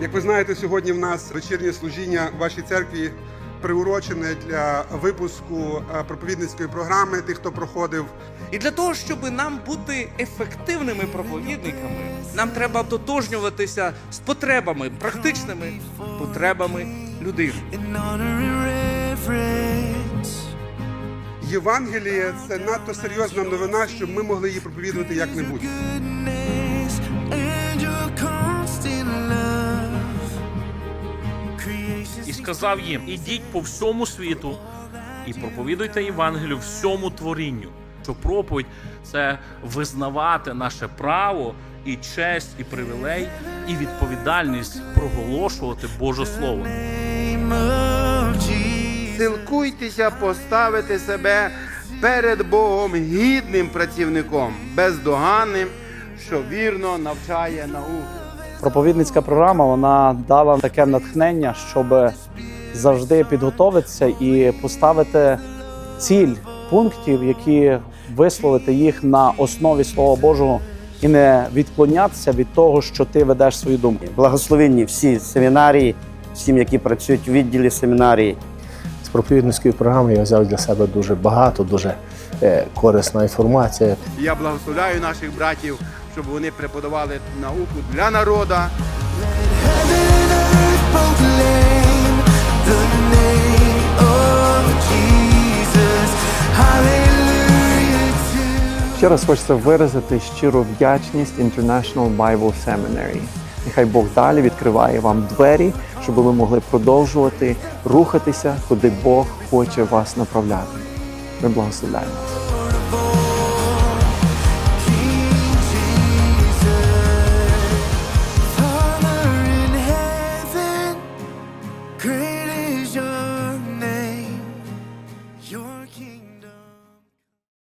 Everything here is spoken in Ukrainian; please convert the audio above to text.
Як ви знаєте, сьогодні в нас вечірнє служіння в вашій церкві приурочене для випуску е, проповідницької програми. Тих, хто проходив І для того, щоб нам бути ефективними проповідниками, нам треба тотожнюватися з потребами, практичними потребами людини. Євангеліє це надто серйозна новина, щоб ми могли її проповідувати як-небудь. І сказав їм: ідіть по всьому світу і проповідуйте Євангелію всьому творінню. Що проповідь це визнавати наше право і честь, і привілей, і відповідальність проголошувати Боже Слово. Силкуйтеся поставити себе перед Богом гідним працівником, бездоганним, що вірно навчає науку. Проповідницька програма вона дала таке натхнення, щоб завжди підготовитися і поставити ціль пунктів, які висловити їх на основі Слова Божого, і не відклонятися від того, що ти ведеш свою думку. Благословенні всі семінарії, всім, які працюють у відділі семінарії. З проповідницької програми я взяв для себе дуже багато, дуже е, корисна інформація. Я благословляю наших братів, щоб вони преподавали науку для народа. Ще раз хочеться виразити щиру вдячність International Bible Seminary. Нехай Бог далі відкриває вам двері, щоб ви могли продовжувати рухатися, куди Бог хоче вас направляти. Ми благословляємо.